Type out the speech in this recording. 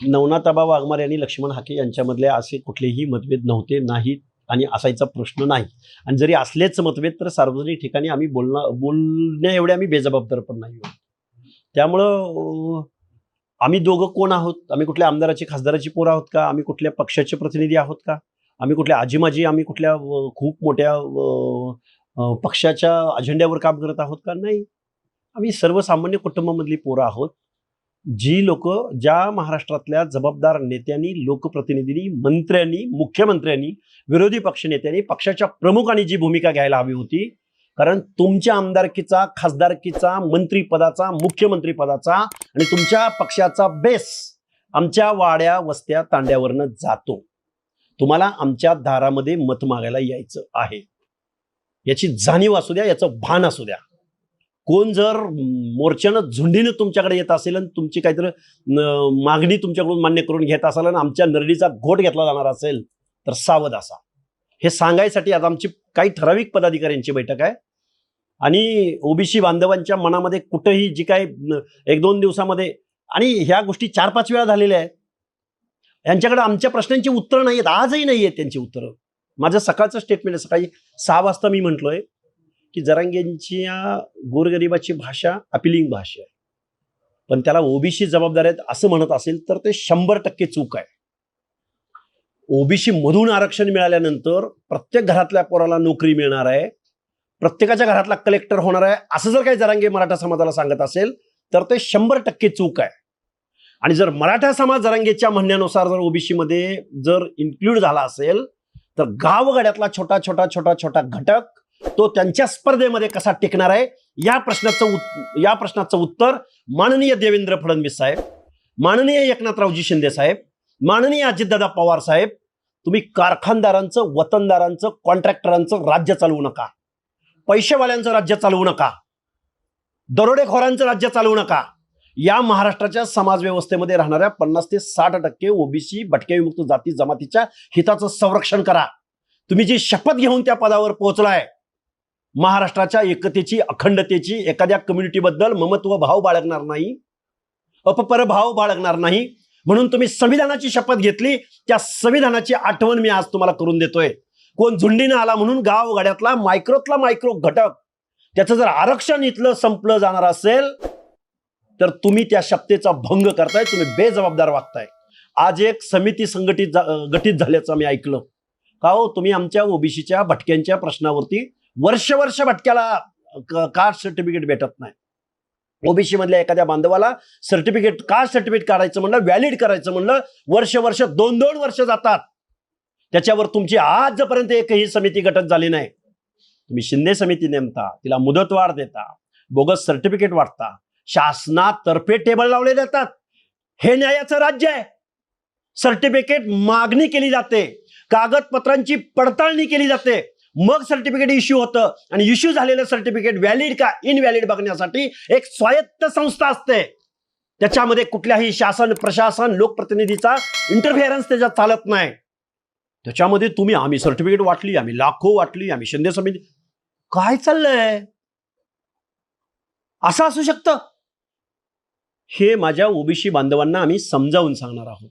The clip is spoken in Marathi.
नवनाथाबा वाघमारे आणि लक्ष्मण हाके यांच्यामधले असे कुठलेही मतभेद नव्हते नाहीत आणि असायचा प्रश्न नाही. आणि जरी असलेच मतभेद तर सार्वजनिक ठिकाणी आम्ही बोलणं बोलण्या एवढे आम्ही बेजबाबदार पण नाही आहोत. त्यामुळं आम्ही दोघं कोण आहोत? आम्ही कुठल्या आमदाराची खासदाराची पोरं आहोत का? आम्ही कुठल्या पक्षाचे प्रतिनिधी आहोत का? आम्ही कुठल्या आजीमाजी आम्ही कुठल्या खूप मोठ्या पक्षाच्या अजेंड्यावर काम करत आहोत का? नाही. आम्ही सर्वसामान्य कुटुंबामधली पोरं आहोत. जी लोक ज्या महाराष्ट्रातल्या जबाबदार नेत्यांनी लोकप्रतिनिधींनी मंत्र्यांनी मुख्यमंत्र्यांनी विरोधी पक्षनेत्यांनी पक्षाच्या प्रमुखांनी जी भूमिका घ्यायला हवी होती कारण तुमच्या आमदारकीचा खासदारकीचा मंत्रीपदाचा मुख्यमंत्रीपदाचा आणि तुमच्या पक्षाचा बेस आमच्या वाड्या वस्त्या तांड्यावरनं जातो. तुम्हाला आमच्या दारामध्ये मत मागायला यायचं आहे. याची जाणीव असू द्या याचं भान असू द्या. कोण जर मोर्चानं झुंडीनं तुमच्याकडे येत असेल आणि तुमची काहीतरी मागणी तुमच्याकडून मान्य करून घेत असाल आणि आमच्या नरडीचा घोट घेतला जाणार असेल तर सावध असा. हे सांगायसाठी आज आमची काही ठराविक पदाधिकाऱ्यांची बैठक आहे. आणि ओबीसी बांधवांच्या मनामध्ये कुठंही जी काय एक दोन दिवसामध्ये आणि ह्या गोष्टी चार पाच वेळा झालेल्या आहेत. यांच्याकडे आमच्या प्रश्नांची उत्तरं नाही आहेत आजही नाही आहेत त्यांची उत्तरं. माझं सकाळचं स्टेटमेंट आहे सकाळी सहा वाजता मी म्हटलोय की जरांगेंच्या गोरगरिबाची भाषा अपिलिंग भाषा आहे. पण त्याला ओबीसी जबाबदार आहेत असं म्हणत असेल तर ते शंभर टक्के चूक आहे. ओबीसी मधून आरक्षण मिळाल्यानंतर प्रत्येक घरातल्या पोराला नोकरी मिळणार आहे. प्रत्येकाच्या घरातला कलेक्टर होणार आहे. असं जर काही जरांगे मराठा समाजाला सांगत असेल तर ते शंभर टक्के चूक आहे. आणि जर मराठा समाज जरांगेच्या म्हणण्यानुसार जर ओबीसी मध्ये जर इन्क्लूड झाला असेल तर गावगड्यातला छोटा छोटा छोटा छोटा घटक तो त्यांच्या स्पर्धेमध्ये कसा टिकणार आहे? या प्रश्नाचं उत् या प्रश्नाचं उत्तर माननीय देवेंद्र फडणवीस साहेब माननीय एकनाथरावजी शिंदे साहेब माननीय अजितदादा पवार साहेब तुम्ही कारखानदारांचं वतनदारांचं कॉन्ट्रॅक्टरांचं राज्य चालवू नका. पैसेवाल्यांचं राज्य चालवू नका. दरोडेखोरांचं राज्य चालवू नका. या महाराष्ट्राच्या समाजव्यवस्थेमध्ये राहणाऱ्या पन्नास ते साठ टक्के ओबीसी भटक्याविमुक्त जाती जमातीच्या हिताचं संरक्षण करा. तुम्ही जी शपथ घेऊन त्या पदावर पोहोचलाय महाराष्ट्राच्या एकतेची अखंडतेची एखाद्या कम्युनिटीबद्दल ममत्व भाव बाळगणार नाही अपपर भाव बाळगणार नाही म्हणून तुम्ही संविधानाची शपथ घेतली त्या संविधानाची आठवण मी आज तुम्हाला करून देतोय. कोण झुंडीनं आला म्हणून गावगाड्यातला मायक्रोतला मायक्रो घटक त्याचं जर आरक्षण इथलं संपलं जाणार असेल तर तुम्ही त्या शपथेचा भंग करताय तुम्ही बेजबाबदार वागताय. आज एक समिती संघटित झा- गठीत झाल्याचं मी ऐकलं. का हो? तुम्ही आमच्या ओबीसीच्या भटक्यांच्या प्रश्नावरती वर्ष वर्ष भटक्याला कास्ट सर्टिफिकेट भेटत नाही? ओबीसी मधल्या एखाद्या बांधवाला सर्टिफिकेट कास्ट सर्टिफिकेट काढायचं म्हणलं व्हॅलिड करायचं म्हणलं वर्ष वर्ष दोन दोन वर्ष जातात. त्याच्यावर तुमची आजपर्यंत एकही समिती गठन झाली नाही. तुम्ही शिंदे समिती नेमता तिला मुदतवाढ देता बोगस सर्टिफिकेट वाटता शासनातर्फे टेबल लावले जातात. हे न्यायाचं राज्य आहे. सर्टिफिकेट मागणी केली जाते. कागदपत्रांची पडताळणी केली जाते. मग सर्टिफिकेट इश्यू होतं. आणि इश्यू झालेलं सर्टिफिकेट व्हॅलिड का इनव्हॅलिड बघण्यासाठी एक स्वायत्त संस्था असते. त्याच्यामध्ये कुठल्याही शासन प्रशासन लोकप्रतिनिधीचा इंटरफेअरन्स त्याच्यात चालत नाही. त्याच्यामध्ये तुम्ही आम्ही सर्टिफिकेट वाटली आम्ही लाखो वाटली आम्ही शिंदे समिती काय चाललंय? असं असू शकतं. हे माझ्या ओबीसी बांधवांना आम्ही समजावून सांगणार आहोत.